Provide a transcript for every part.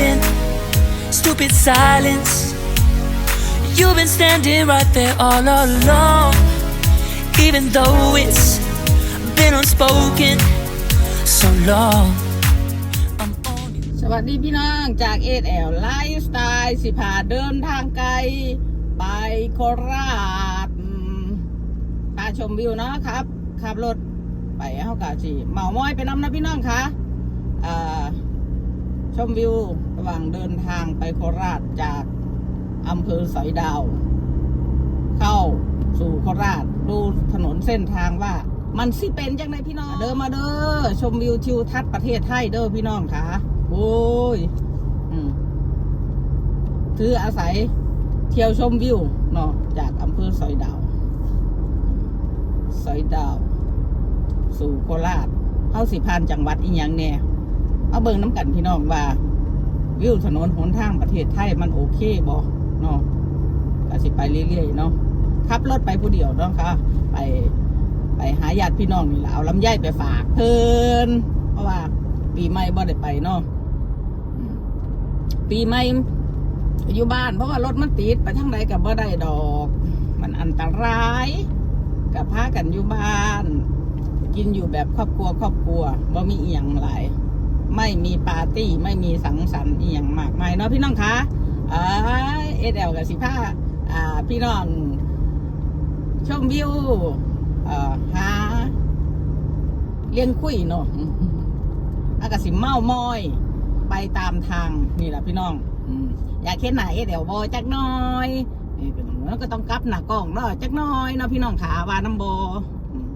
been stupid silence. You've been standing right there all along, even though it's been unspoken so long. สวัสดีพี่น้องจากเอสแอลไลฟ์สไตล์สิพาเดินทางไกล ไปโคราชอืมพาชมวิวเนาะครับ ขับรถไปเฮากะสิเหมามอยไปน้ำนะพี่น้องคะชมวิว ระหว่างเดินทางไปโคราชจากอำเภอสอยดาว เข้าสู่โคราชดูถนนเส้นทางว่า มันสิเป็นจังไงพี่น้อง เดินมาเด้อชมวิวทิวทัศน์ประเทศไทยเด้อพี่น้องค่ะ โอ้ยอถืออาศัยเที่ยวชมวิวเนาะจากอำเภอสอยดาว สอยดาว สู่โคราชเข้าสิพานจังหวัดอีหยังแน่เอาเบิ่งน้ำกันพี่น้องว่า วิวถนนหนทางประเทศไทยมันโอเคบ่เนาะก็สิไปเรื่อยๆเนาะขับรถไปผู้เดียวเนาะค่ะ ไปไปหาญาติพี่น้องนี่แหละเอาลำไยไปฝากเพิ่นเพราะว่า ปีใหม่บ่ได้ไปเนาะปีใหม่อยู่บ้านเพราะว่ารถมันติดไปทางใดกับบ่ได้ดอก มันอันตรายกับพากันอยู่บ้าน กินอยู่แบบครอบครัวครอบครัวบ่มีเอียงหลาย ไม่มีปาร์ตี้ไม่มีสังสรรค์อีหยังมากมายเนาะพี่น้องคะเอเอลกับสิผ้าอ่าพี่น้องชมวิวเอ่อหาเลี้ยงคุยเนาะอากาสิเมามอย ไปตามทางนี่แหละพี่น้องอยากเห็นไหนเดี๋ยวบอจักน้อยนี่ก็ต้องก็ต้องกลับหน้ากล้องเนาะจักน้อยเนาะพี่น้องขาวาน้ำบออืม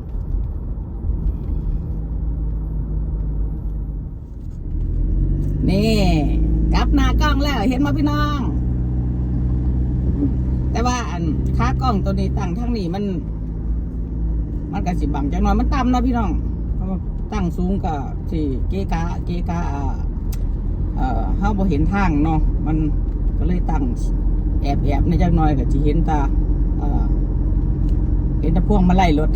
นี่กลับหน้ากล้ องแล้ว เห็นไหมพี่น้อง แต่ว่าอันค้ากล้องตัวนี้ตั้งทั้งนี้มัน มันก็สิบบังจังหน่อยมันต่ำนะพี่น้องตั้งสูงก็สิเกกะเกกะอ่าเอ่อเฮาบ่เห็นทางเนาะมันก็เลยตั้งแอบแอบในจังหน่อยก็สิเห็นตาเห็นตะพ่วงมาไล่รถ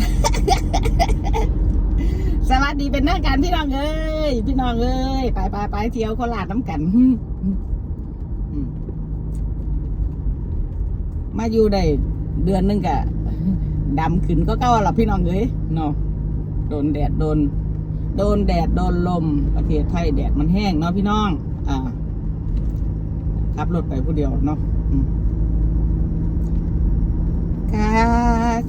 สวัสดีเป็นหน้าการพี่น้องเอ้ยพี่น้องเอ้ยไปไปไปเที่ยวโคราชน้ำกัน อืม มาอยู่ได้เดือนหนึงกะดำขึ้นก็เก้าหรอพี่น้องเอ้ยเนาะโดนแดดโดน โดนแดดโดนลม ประเทศไทยแดดมันแห้งเนาะพี่น้อง อ่าขับรถไปผู้เดียวเนาะอืมค่ะ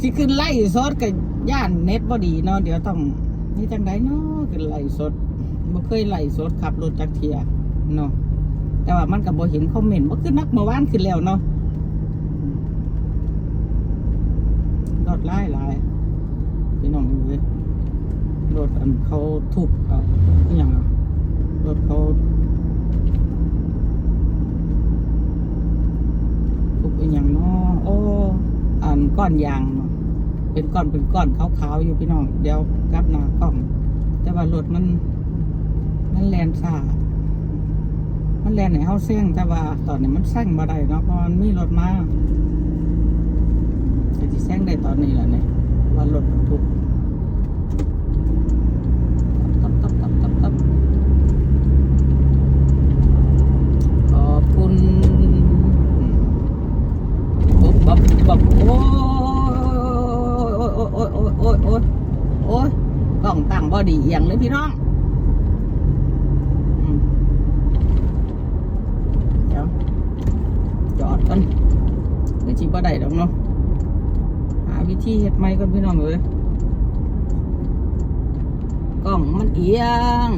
สิขึ้นไล่สดกับย่านเน็ตบ่ดีเนาะเดี๋ยวต้องนี่จังไดเนาะขึ้นไล่สดบ่เคยไล่สดขับรถจักเทียเนาะแต่ว่ามันก็บ่เห็นคอมเมนต์บ่ขึ้นนักเมื่อวานขึ้นแล้วเนาะ ร ถไล่หลายพี่น้องเลยรถอันเขาทุบเอาอย่างรถเขาทุบอย่างเนาะโอ้อันก้อนยางเนาะเป็นก้อนเป็นก้อนขาวๆอยู่พี่น้องเดี๋ยวกลับหน้ากล้อง แต่ว่ารถมัน มันแลนซ่ามันแลนไหนเฮาเสี่ยงแต่ว่าตอนนี้มันแซงบ่ได้เนาะเพราะมันมีรถมา จะที่แซงได้ตอนนี้แหละเนี่ยว่ารถบรรทุกตับตับตับตับตับขอบคุณปุ๊บบับบับโอ้ยโอ้ยโอ้ยโอ้ยโอ้ยโอ้ยกล้องตั้งบอดีเอียงเลยพี่น้องเดี๋ยวจอดกันเดี๋ยวจีบ่ได้ดอกเนาะ ที่เห็ดไม้ก่อนพี่น้องเลยกล่องมันเอียง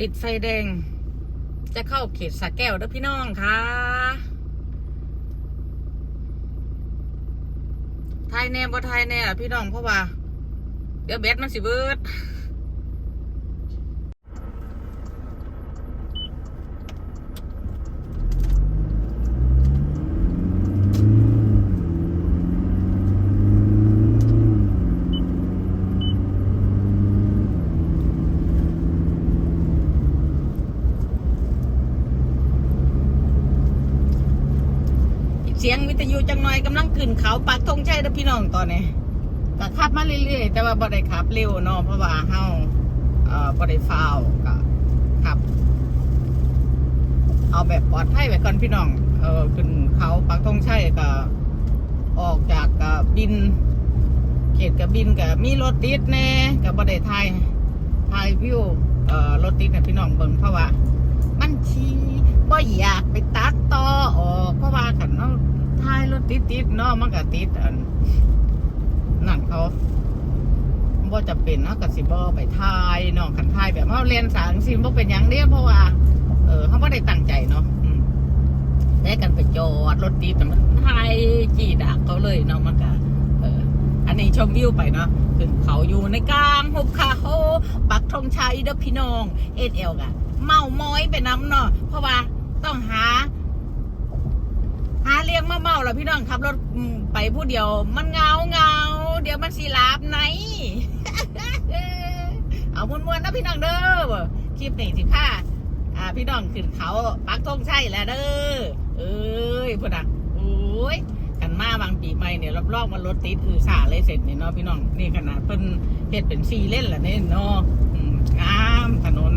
ติดไฟแดง จะเข้าเขตสระแก้วด้อพี่น้องค่ะไทยแน่บ่ไทยแน่ล่ะพี่น้องเพราะว่า เดี๋ยวแบตมันสิเบิด เสียงวิทยุจังหน่อยกำลัง ขึ้นเขาปักธงชัยเด้อพี่น้องตอนนี้ก็ขับมาเรื่อยๆ แต่ว่าบ่ได้ขับเร็วเนาะเพราะว่าเฮาเอ่อบ่ได้ฟาวก็ขับ เอาแบบปลอดภัยไว้ก่อนพี่น้อง เออขึ้นเขาปักธงชัยก็ออกจากกบิน เขตกับบินกับมีรถติดแน่กับบ่ได้ถ่ายถ่ายวิวเอ่อรถติดให้พี่น้องเบิ่งเพราะว่า มันชีบ่อยากไปตัดต่อออกเพราะว่ากันเนาะ ท้ายรถติดติดๆเนาะมันก็ติดอันนั่นเขาบ่จะเป็นเนาะก็สิบ่ไปถ่ายเนาะคันถ่ายแบบเฮาเรียนสางสิบ่เป็นยังเด้เพราะว่า เออเฮาบ่ได้ตั้งใจเนาะอืมแต่กันไปจอดรถติดน่มันถ่ายจีดักเขาเลยเนาะมันก็เออ อันนี้ชมวิวไปเนาะขึ้นเขาอยู่ในกลางหุบเขาปักธงชัยเด้อพี่น้องเอ็ดเอลกะเมาม้อยไปน้ำเนาะเพราะว่าต้องหา หาเลี้ยงมาเมาแล้วพี่น้องขับรถไปผู้เดียว มันเงาเงาเดี๋ยวมันสีลาบไหน เอามวนๆนะพี่น้องเด้อคลิปนี้สิผ้าอ่าพี่น้องขึ้นเขาปักธงใชัยแล้วเด้อเอ้ยพุ่นอะโอ้ยกันมาบางปีใหม่เนี่ยรอบๆมันรถติดอือสาเลยเสร็จเนี่ยเนาะพี่น้องนี่ขนาดเพิ่นเฮ็ดเป็นซีเล่นละเนี่ยเนาะงามถนน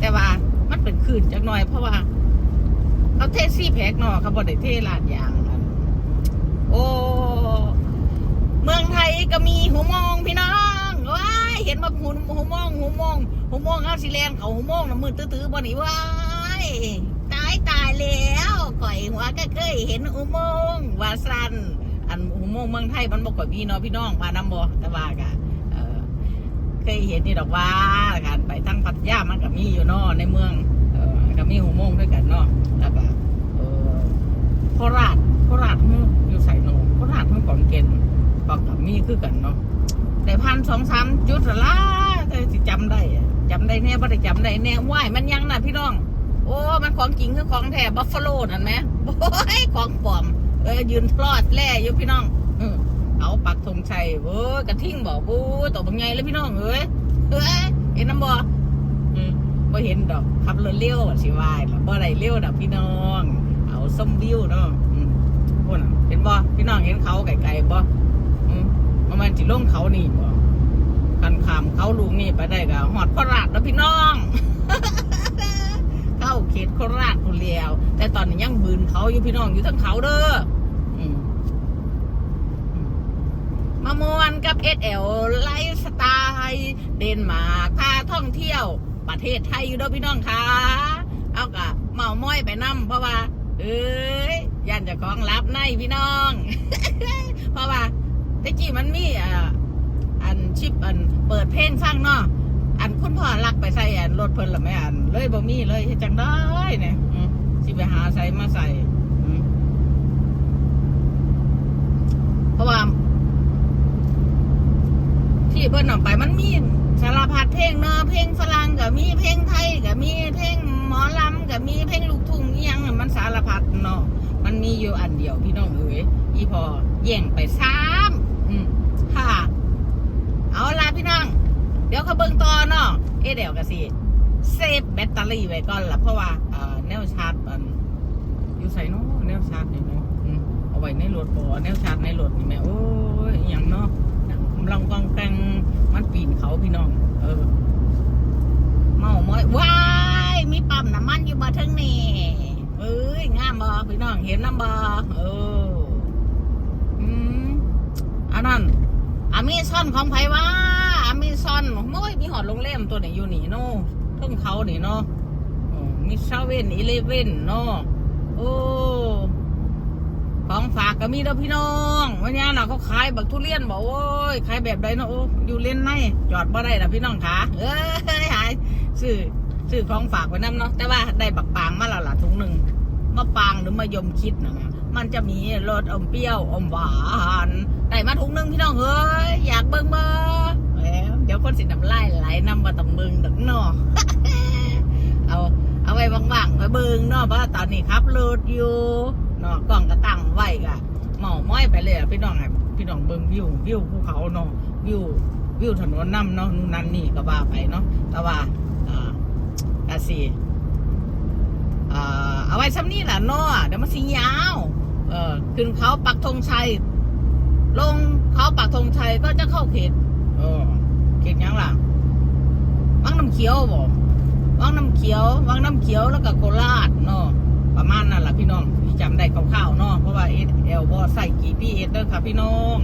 แต่ว่ามันเป็นคืนจักหน่อยเพราะว่า เขาเทซี่แพ็กเนาะเขาบ่ได้เทลาดยางโอ้เมืองไทยก็มีหูมองพี่น้องว้ายเห็นมาหูหูมองหูมองหูมองเอาสิแลนเขาหูมองน้ำมือตื้อๆบ่นี่ว้ายตายตายแล้วก่อยหัวก็เคยเห็นอุโมงว่าสันอันอุโมงเมืองไทยมันบ่ค่อยมีเนาะพี่น้องมานำบ่แต่ว่ากะเออเคยเห็นนี่ดอกว่าการไปทั้งพัทยามันก็มีอยู่เนาะในเมือง เออก็มีหูโมงด้วยกันเนาะแล้วก็เออโคราชโคราชฮึอยู่ใส่โนโคราชฮึก่อนเกณฑ์ก็กับมีคือกันเนาะแต่พันสองสามจุดละล่ะแต่สิจำได้อะจำได้แน่บ่ได้จำได้แน่ว่ายมันยังน่ะพี่น้อง โอ้ มันของจริงคือของแท้บัฟฟาโลนั่นไหมโอ้ยของปลอม เออยืนพลอดแล่อยู่พี่น้องเออเอาปักธงชัยเว้ยกระทิ่งบอกบูตกบังไงเลยพี่น้องเอ้ยเฮ้ยเห็นน้ำบ่อ บ่เห็นดอกขับรถเลี้ยวสิวายล่ะบ่ได้เลี้ยวดอกพี่น้อง เอาส้มวิวเนาะพวกน่ะเห็นบ่พี่น้องเห็นเขาไกลๆบ่อืมมันมันสิลงเขานี่บ่คันขามเขาลูกนี่ไปได้ก็ฮอดโคราชแล้วพี่น้อง เข้าเขตโคราชคนเลียว แต่ตอนนี้ยังบืนเขาอยู่พี่น้องอยู่ทั้งเขาเด้อมอืมมามวนกับเอสเอลไลฟ์สไตล์เดนมาร์กพาท่องเที่ยว ประเทศไทยอยู่ด้อพี่น้องค่ะเอากะเมาม้อยไปนํเพราะว่า เอ้ยยันจะของรับในพี่น้อง เพราะว่าตะกี้มันมีอันชิปอันเปิดเพลงฟังเนาะอันคุณพ่อลักไปใส่อันรถเพิ่นละแม่อัน เลยบ่มีเลยจังได้เนี่ยอืมสิไปหาใส่มาใส่เพราะว่า ที่เพิ่นเอาไปมันมี สารพัดเพลงเนาะเพลงฝรั่งก็มีเพลงไทยก็มีเพลงหมอลำก็มีเพลงลูกทุ่งอียังมันสารพัดเนาะมันมีอยู่อันเดียวพี่น้องเอ๋ยอีพอแย่งไปสามอืมค่ะ เอาละพี่น้อง เดี๋ยวเขาเบิ่งต่อเนาะเอะเดี๋ยวก็สิเซฟแบตเตอรี่ไว้ก่อนละเพราะว่าเอ่อแนวชาร์จมันอยู่ใส่เนาะแนวชาร์จนี่เนาะเอาไว้ในรถบ่แนวชาร์จในรถนี่แม่โอ้ยอย่างเนาะำลังกองแกงมันปีนเขาพี่น้อง เออ เมาม้อยว้ายมีปั๊มน้ำมันอยู่บ่เทิงนี่เอ้ยงามบ่พี่น้องเห็นน้ำบ่เอออืมอันนั้นอเมซอนของไผว่าอเมซอนโอ้ยมีหอดโรงแรมตัวไหนอยู่นี่เนาะเพิ่งเขานี่เนาะมมีเซเว่นอีเลเว่นเนาะโอ้ ของฝากก็มีเด้อพี่น้องวันนี้เน่ะเขาขายบักทุเรียนบอกโอ้ยขายแบบใดเนาะโอ้อยู่เล่นในจอดบ่ได้ล่ะพี่น้องขาเอ้ยหายซื้อซื้อของฝากไว้น้ำเนาะแต่ว่าได้บักปางมาแล้วล่ะถุงหนึ่งมะปางหรือมะยมคิดนะมันจะมีรสอมเปรี้ยวอมหวานได้มาถุงหนึ่งพี่น้องเอ้ยอยากเบิ่งเบ่แหมเดี๋ยวคนสิน้ำลายไหลนำมาตำเบิงดักเนาะเอาเอาไว้ว่างๆไว้เบิ่งเนาะเพราะว่าตอนนี้ขับรถอยู่ เนาะกล้องก็ตั้งไว้กะเมาม้อยไปเลยอะพี่น้องให้พี่น้องเบิ่งวิววิวภูเขาเนาะวิววิวถนนน้ำเนาะนู่นนั่นนี่ก็ว่าไปเนาะแต่ว่าอ่ากะสิอ่าเอาไว้ซ้ำนี่แหละเนาะเดี๋ยวมันสิยาวเออขึ้นเขาปักธงชัยลงเขาปักธงชัยก็จะเข้าเขตเออเขตยังล่ะวังน้ำเขียวบ่วังน้ำเขียววังน้ำเขียวแล้วก็โคราชเนาะประมาณนั่นแหละพี่น้อง จำได้คร่าวๆเนาะเพราะว่าเอสเอลบอใส่กี่พีเอสเด้อค่ะพี่น้อง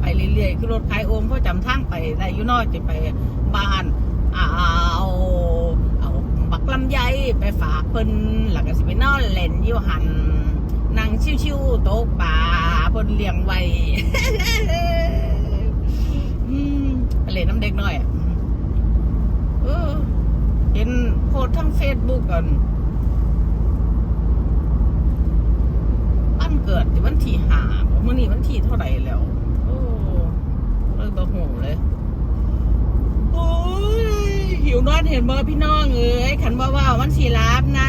ไปเรื่อยๆคือรถขายโอมเพราะจำทางไปได้อยู่น้อยจะไปบ้านเอาเอาบักลำไยไปฝากเพิ่นหลังก็สิไปนอนเล่นอยู่หันนั่งชิวๆโต๊ะป่าเพิ่นเลี้ยงไว้ไปเล่นน้ำเด็กน้อยเออเห็นโพสทั้งเฟซบุ๊กกันอันเกิดที่วันที่หาเมื่อนี้วันที่เท่าไหร่แล้ว โอ้เลยบะหูเลย โอ้ยหิวนอนเห็นบ่พี่น้องเอ้ยขันบ่ว่าวันสีลาบไง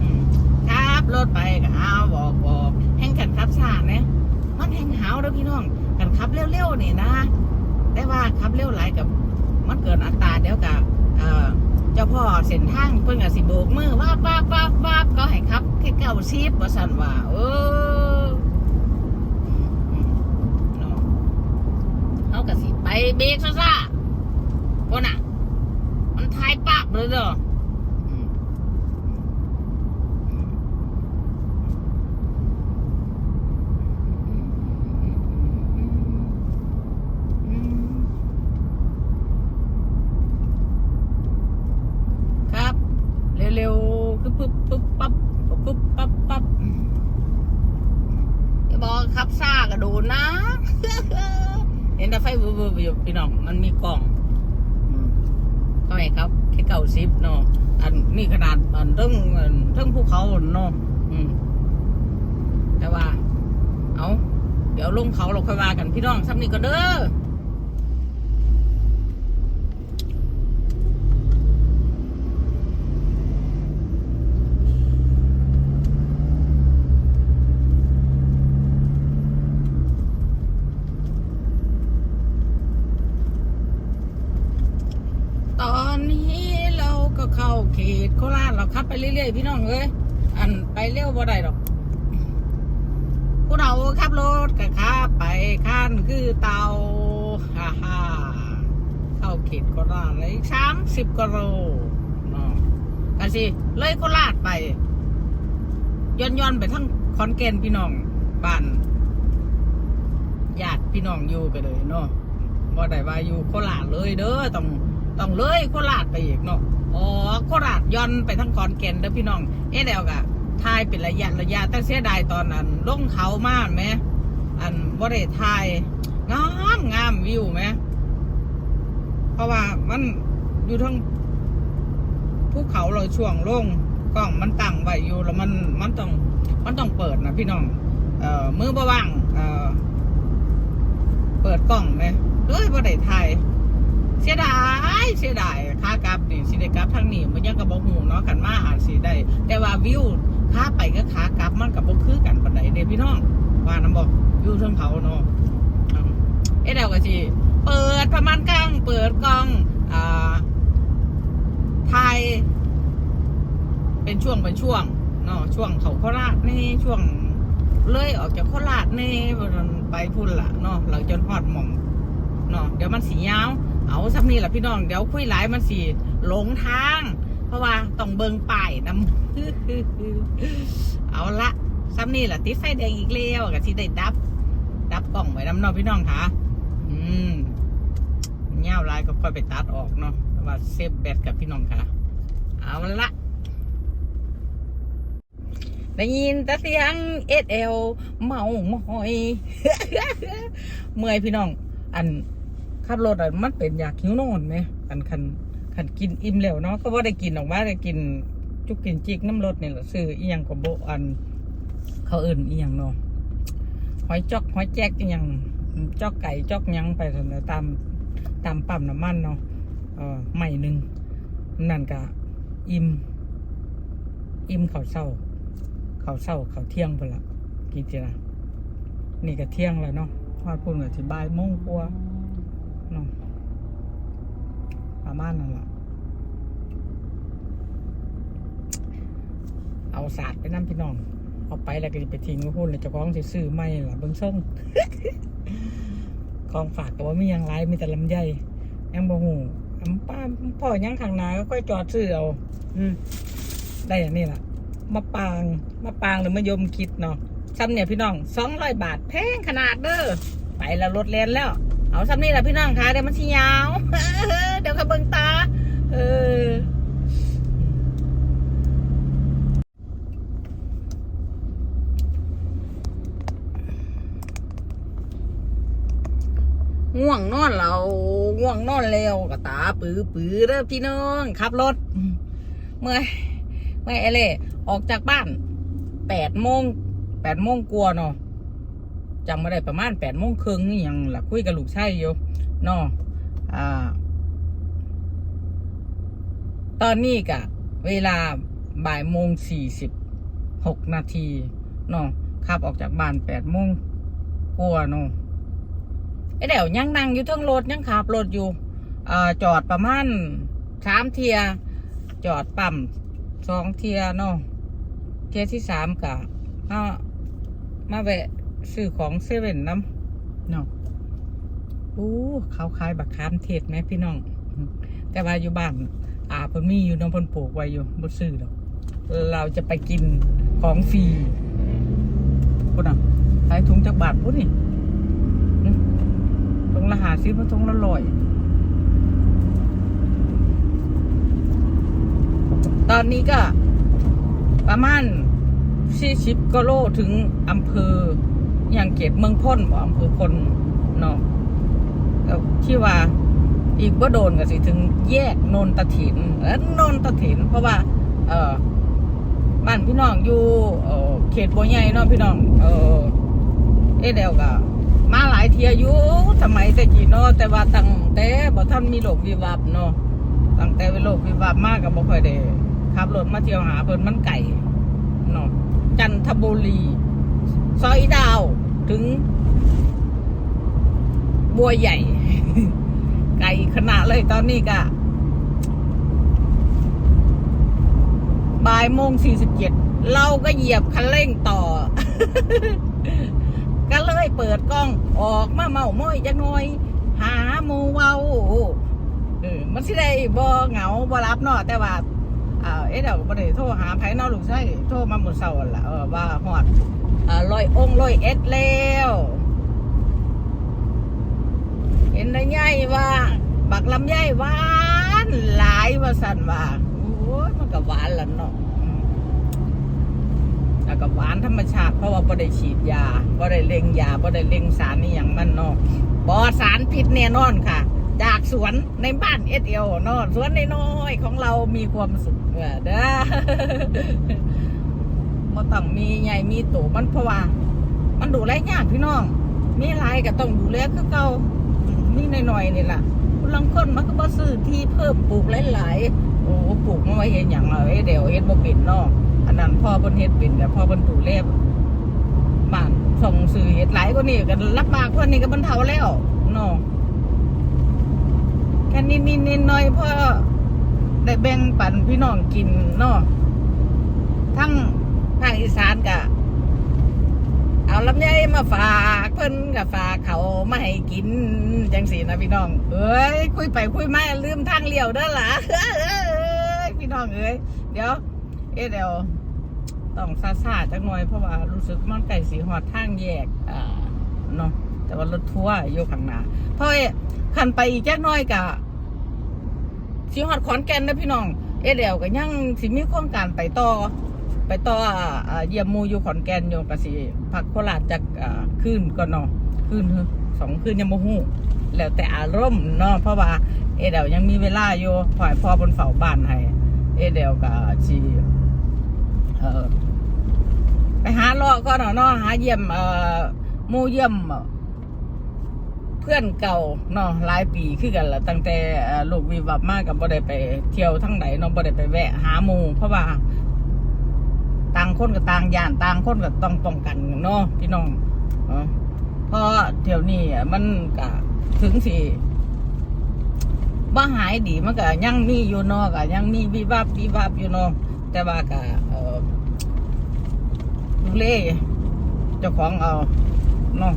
อืมครับรถไปก็เอาบอกบอกแห่งกันครับสาเนี่ยมันแห่งหาวแล้วพี่น้องกันขับเร็วๆนี่นะ แต่ว่าขับเร็วหลายกับมันเกินอัตราเดี๋ยวกับเอ่อเจ้าพ่อเส้นทางเพิ่นกับสิโบกมือว่าบวาบวาบวาก็ให้ครับแค่เก้าสิบว่าสันว่าเอออืมอืมเนาะเขาก็สิไปเบรกซะซะว่าน่ะ มันทายปากเลยเด้อมอืม ครับ เร็วๆคือปุ๊บปุ๊บปั๊บปุ๊บปุ๊บปั๊บปั๊บอย่าบอกครับซ่ากระโดดนะ เห็นแต่ไฟวูบๆอยู่พี่น้อง มันมีกล่องอืมก็ให้ครับแค่เก้าสิบเนาะอันนี่ขนาดอันเรื่องอันเรื่องภูเขาเนาะอืมแต่ว่า เอาเดี๋ยวลงเขาเราค่อยว่ากันพี่น้องซ้ำนี่ก็เด้อ ตอนนี้เราก็เข้าเขตโคราชเราขับไปเรื่อยๆ พี่น้องเอ้ยอันไปเร็วบ่ได้ดอกพวกเราขับรถก็ขับไปขั้นคือเตาฮ่าฮ่าเข้าเขตโคราชเลยสามสิบกิโลเนาะกันสิเลยโคราชไปย้อนย้อนไปทั้งขอนแกนพี่น้องบ้านญาติพี่น้องอยู่กันเลยเนาะบ่ได้ว่าอยู่โคราชเลยเด้อต้อง ต้องเลยโคราชไปอีกเนาะอ๋อโคราชย้อนไปทั้งขอนแก่นเด้อพี่น้อง เอ๊ะแล้วก็ทายเป็นระยะระยะแต่เสียดายตอนนั้นลงเขามากไหมอันบ่ได้ทายงามงามวิวไหมเพราะว่ามันอยู่ทั้งภูเขาเราช่วงลงกล้องมันตั้งไว้อยู่แล้วมันมันต้องมันต้องเปิดนะพี่น้อง เอ่อมือบ่ว่างเอ่อเปิดกล้องไหมเลยบ่ได้ถ่าย เสียดายเสียดายค่ากลับนี่สิได้กลับทางนี้มันยังกับบ่ฮู้เนาะขันมาอาจสิได้ แต่ว่าวิวค่าไปก็ขากลับมันกับบ่คือกันปานใดเด้พี่น้องว่านํบอกวิวเทิงเขาเนาะเอ๊ะเดี๋ยวก็สิเปิดประมาณกลางเปิดกล้องอ่าถ่ายเป็นช่วงเป็นช่วงเนาะช่วงเขาโคราชนี่ช่วงเลยออกจากโคราชนี่ไปพุ่นละเนาะเราจนฮอดหม่องเนาะเดี๋ยวมันสียาว เอาสักนี่แหละพี่น้องเดี๋ยวคุยหลายมันสีหลงทาง เพราะว่าต้องเบิงป้ายนำเอาละซ้ำนี่แหละติดไฟแดงอีกแล้วกับที่ได้ดับ ดับกล้องไว้น้ำนอพี่น้องค่ะ อืมเงาวลายก็ค่อยไปตัดออกเนาะว่าเซฟแบตกับพี่น้องค่ะ เอาละได้ยินแต่เสียงเอสเอลเมามอย เมื่อยพี่น้อง อัน ขับรถอันมันเป็นอยากหิวนอนไหมอันคันคัขันกินอิ่มแล้วเนาะก็ว่าได้กินออกมาได้กินจุกกินจิกน้ำรสนี่แหละซื้ออีหยังกับโบอัน เขาเอื่นอีหยังเนาะหอยจอกหอยแจ๊กอีหยังจอกไก่จอกยังไปเถอะเนอตามตามปั๊มน้ำมันเนาะเออใหม่หนึ่งนั่นก็อิ่มอิ่มเขาวเศร้าเขาวเศร้าเขาวเที่ยงไปละกี่ทีละนี่ก็เที่ยงแล้วเนาะพอดพูดกับที่บ่ายโมงกว่าเนาะ ประมาณนั้นล่ะเอาศาสตร์ไปนั่พี่น้อง เอาไปแล้วก็สิไปทิ้งไว้พุ่นแล้วเจะคล้าของสิซื้อไม่ล่ะเบิ่งส่งของฝากก็ว่ามีหยังไรมีแต่ลำไยยังบ่หูอำป้าพ่อยังข้างหน้าก็ค่อยจอดซื้อเอา อืมได้อย่างนี้ล่ะมาปางมาปางหรือมายมคิดเนาะซ้ำเนี่ยพี่น้องสองร้อยบาทแพงขนาดเด้อไปแล้วรถแลนแล้ว เอาซ้ำนี่แหละพี่น้องคะเดี๋ยวมันสิยาว เดี๋ยวเขาเบิ่งตา เออง่วงนอนเราง่วงนอนแล้วกะตาปื้อปื้อเด้อพี่น้องขับรถ เมื่อยเมื่อยเอเล่ออกจากบ้านแปดโมงแปดโมงกลัวเนาะจำไม่ได้ประมาณแปดโมงครึ่งนี่ยังหลักคุยกับลูกชายอยู่เนาะอ่า ตอนนี้กะ เวลาบ่ายโมงสี่สิบหกนาทีเนาะขับออกจากบ้านแปดโมงกลัวเนาะไอเดี๋ยวยังนั่งอยู่ทั้งรถยังขับรถอยู่เอ่อจอดประมาณสามเทีย จอดปั๊มสองเทียเนาะเทียที่สามกะมามาแวะซื้อของเซเว่นน้ำเนาะอู้เขาขายบักขามเทศไหมพี่น้อง แต่ว่าอยู่บ้าน อ่าเพิ่นมีอยู่น้องเพิ่นปลูกไว้อยู่บ่ซื้อดอกเราจะไปกินของฟรีพุ่นอะขายถุงจักบาทพุ่นนี่ทงละหาซื้อมาทงละลอยตอนนี้ก็ ประมาณสี่สิบกโลถึงอำเภออย่างเกตเมืองพ้นบ่อำเภอพลเนาะที่ว่า อีกว่าโดนก็สิถึงแยกนนตะถินเออนนตะถิน เพราะว่า เออบ้านพี่น้องอยู่เออเขตบัวใหญ่เนาะพี่น้อง เออเอะเดียวก็มาหลายเทียอยู่สมัยแต่กี่เนาะแต่ว่าตั้งแต่บ่ท่านมีโรควิวับเนาะตั้งแต่โรควิวับมากกับบ่ค่อยได้ขับรถมาเที่ยวหาเพิ่นมันไก่เนาะจันทบุรีซอยดาวถึง บัวใหญ่ ไก่ขนาดเลยตอนนี้ก็บ่ายโมงสี่สิบเจ็ดเราก็เหยียบคันเร่งต่อ ก็เลยเปิดกล้องออกมาเมาม้อยจักหน่อย หาหมูเวาเออมันสิได้บ่เหงาบ่รับเนาะแต่ว่าเอ๊ะเดี๋ยวบ่ได้โทรหาไผเนาะลูกชายโทรมาหมดเช้าหั่นล่ะว่าฮอดอ่าร้อยองค์ร้อยเอ็ดแล้ว ห็นได้ไงว่า บักลำไยหวานหลายว่าสั่นว่าโอ้ยมันก็หวานละเนาะอืมแล้วก็หวานธรรมชาติเพราะว่าบ่ได้ฉีดยาบ่ได้เล็งยาบ่ได้เล็งสารนี่อย่างมันเนาะปลอดสารพิษแน่นอนค่ะจากสวนในบ้านเอสเอลนาะสวนในน้อยของเรามีความสุขเด้อเด้อบ่ต้องมีใหญ่มีโตมันเพราะว่า มันดูแลยากพี่น้อง มีหลายก็ต้องดูแลคือเก่า อืมมีหน่อยๆนี่ล่ะคนลังคนมันก็บ่ซื้อที่เพิ่มปลูกหลายๆโอ้ปลูกมาไว้เฮ็ดหยังล่ะเอ้เดี๋ยวเฮ็ดบ่เป็นนาะอันนั้นพ่อเพิ่นเฮ็ดเป็นแต่พ่อเพิ่นดูแลบ้านส่งซื้อเฮ็ดหลายกว่านี้ก็ลำบมากกว่านี้ก็บรรเทาแล้วนาะแค่นิดๆหน่อยพ่อได้แบ่งปันพี่น้องกินนาะทั้งภาคอีสานก็ เอาลำไยมาฝากเพิ่นกับฝากเขามาให้กินจังสีนะพี่น้องเอ้ยคุยไปคุยมาลืมทางเลี้ยวเด้อล่ะพี่น้องเอ้ยเดี๋ยว เอ๊เดี๋ยวต้องซาซาจักหน่อยเพราะว่ารู้สึกมันไก่สีหอดทางแยกอ่าเนาะแต่ว่ารถทัวร์อยู่ข้างหน้าเพราะเอ๊ะขันไปอีกจักน่อยกะสีหอดขอนแก่นนะพี่น้อง เอ๊เดี๋ยวก็ยังสิมีโครงการไปต่อ ไปต่ออเยี่ยมมูอยู่ขอนแก่นอยู่กสิพักโคราชจากอ่าคืนก่อนเนาะคืนสองคืนยังโมหูแล้วแต่อารมณ์เนาะเพราะว่าเอเดลยังมีเวลาอยู่พอยพ่อบนเฝ้าบ้านให้เอเดลกับชีเออไปหาเลาะก็เนาะเนาะหาเยี่ยมเอ่อมูเยี่ยมเพื่อนเก่าเนาะหลายปีคือกันละตั้งแต่ลูกวีวับมากกับบ่ได้ไปเที่ยวทั้งไหนเนาะบ่ได้ไปแวะหามูเพราะว่า ต่างคนกับต่างย่านต่างคนกับต้องป้องกันเนาะพี่น้องเพราะเที่ยวนี้มันก็ถึงสิบ่หายดีมันก็ยังมีอยู่เนาะก็ยังมีวิวับวิวับอยู่เนาะแต่ว่าก็ดูแลเจ้าของเอาเนาะ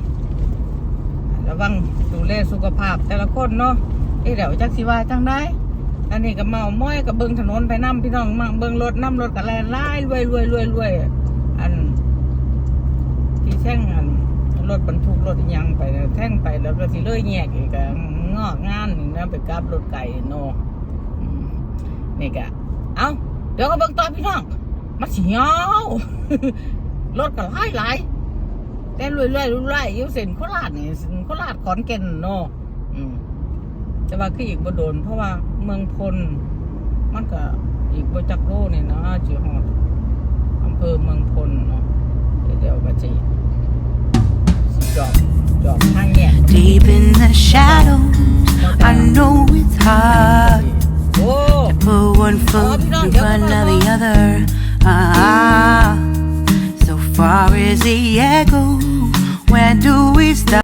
ระวังดูแลสุขภาพแต่ละคนเนาะเอ้เดี๋ยวจักสิว่าจังได้ อันนี้ก็เมาม้อยกับเบิงถนนไปน้ำพี่น้องมั่งเบิงรถน้ำรถกับแลนไล่รวยรวยรวยรวยอัน ที่แท่งอันรถบรรทุกรถยังไปแท่งไปแล้วก็สิเลยแยกอีกงอกงานนี่นะไปกับรถไก่โนนี่กะเอาเดี๋ยวก็เบิ่งต่อพี่น้องมาสิเหี่ยวรถก็หลายหลายแต่รวยรวยรวยรวยอยู่เส้นโคราชนี่โคราชขอนแก่นเนอืม แต่ว่าคืออีกบ่โดน เพราะว่าเมืองพลมันก็อีกบ่จักโลนี่นะจีฮอดอำเภอเมืองพลเนาะเดี๋ยวเดี๋ยวก็จะสิจอดจอดทางแยก Deep in the shadows, I know it's hard. โอ้ Put one foot in front of the other. Ah, so far as the echo, where do